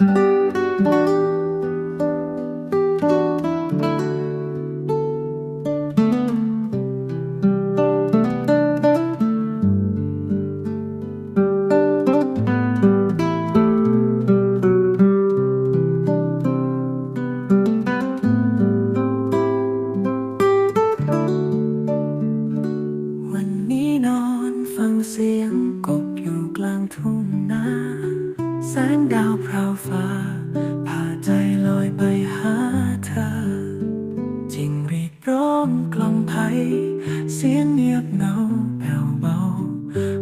วั งดาวพราวฟ้าพาใจลอยไปหาเธอจิงรีดร้องกล่อมไพเสียงเงียบเงาแผ่วเบา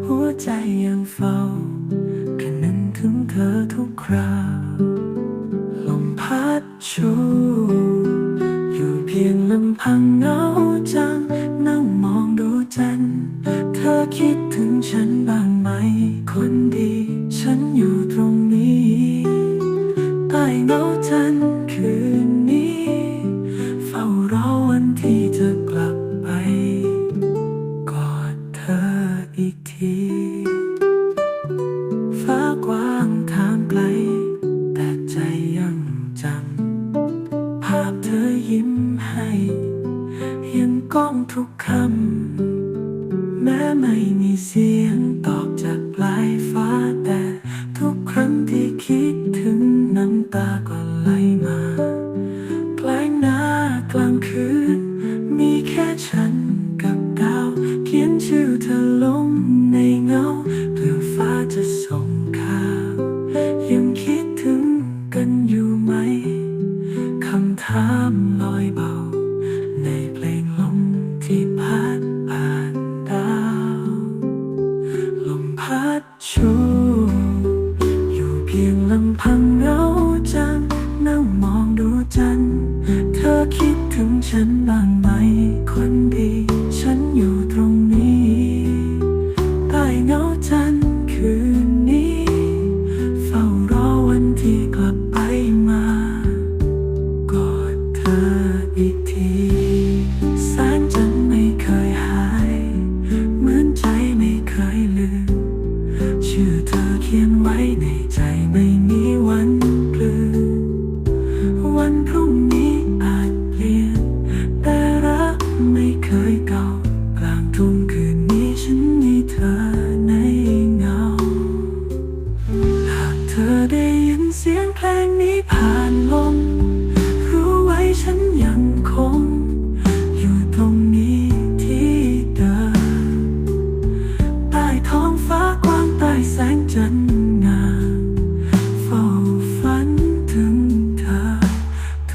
หัวใจยังเฝ้าคะนึงถึงเธอทุกคราลมพัดชูอยู่เพียงลำพังเหงาจังนั่งมองดูจัน เธอคิดถึงฉันบ้างไหมคนดี วันที่จะกลับไป กอดเธออีกที ฟ้ากว้างทางไกล แต่ใจยังจำภาพเธอยิ้มให้ยังก้องทุกคำ แม้ไม่มีเสียง ชูอยู่เพียงลำพังเหงาจัง นั่งมองดูจัน เธอคิดถึงฉันบ้างไหม คนดี ฉันอยู่ตรงนี้ใต้เงาจันคืนนี้ เฝ้ารอวันที่กลับไปมา กอดเธออีกที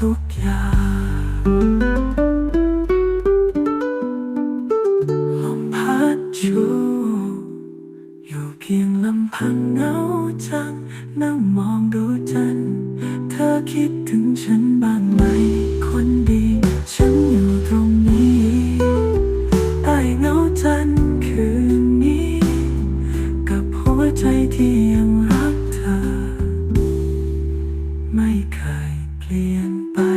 ทุกอย่างลมพัดชูอยู่เพียงลำพังเหงาจังนั่งมองดูจัน เธอคิดถึงฉันบ้างไหม เปลี่ยนไป